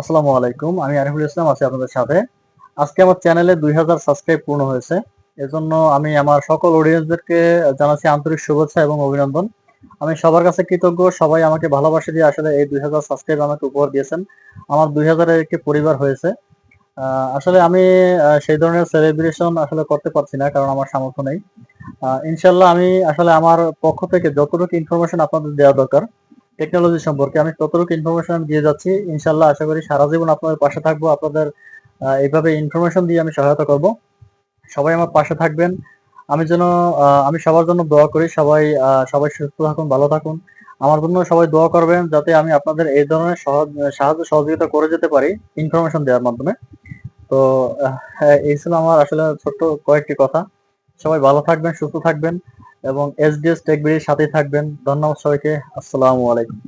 আসসালামু আলাইকুম, আমি আরিফুল ইসলাম, আছি আপনাদের সাথে। আজকে আমার চ্যানেলে দুই হাজার সাবস্ক্রাইব পূর্ণ হয়েছে। এজন্য আমি আমার সকল অডিয়েন্সদেরকে জানাচ্ছি আন্তরিক শুভেচ্ছা এবং অভিনন্দন। আমি সবার কাছে কৃতজ্ঞ, সবাই আমাকে ভালোবাসা দিয়ে আসলে এই দুই হাজার সাবস্ক্রাইব আমাকে উপহার দিয়েছেন। আমার দুই হাজারের একটি পরিবার হয়েছে। আসলে আমি সেই ধরনের সেলিব্রেশন আসলে করতে পারছি না, কারণ আমার সামর্থ্য নেই। ইনশাল্লাহ আমি আসলে আমার পক্ষ থেকে যতটুকু ইনফরমেশন আপনাদের দেওয়া দরকার টেকনোলজি সম্পর্কে আমি ততটুকু ইনফরমেশন আমি দিয়ে যাচ্ছি। ইনশাল্লাহ আশা করি সারা জীবন আপনাদের পাশে থাকব, আপনাদের এইভাবে ইনফরমেশন দিয়ে আমি সহায়তা করব। সবাই আমার পাশে থাকবেন। আমি যেন আমি সবার জন্য দোয়া করি, সবাই সবাই সুস্থ থাকুন, ভালো থাকুন। আমার জন্য সবাই দোয়া করবেন যাতে আমি আপনাদের এই ধরনের সাহায্য সহযোগিতা করে যেতে পারি ইনফরমেশন দেওয়ার মাধ্যমে। তো এই ছিল আমার আসলে ছোট্ট কয়েকটি কথা। সবাই ভালো থাকবেন, সুস্থ থাকবেন। এবং এসডিএস টেকবিডির সাথেই থাকবেন। ধন্যবাদ সবাইকে। আসসালামু আলাইকুম।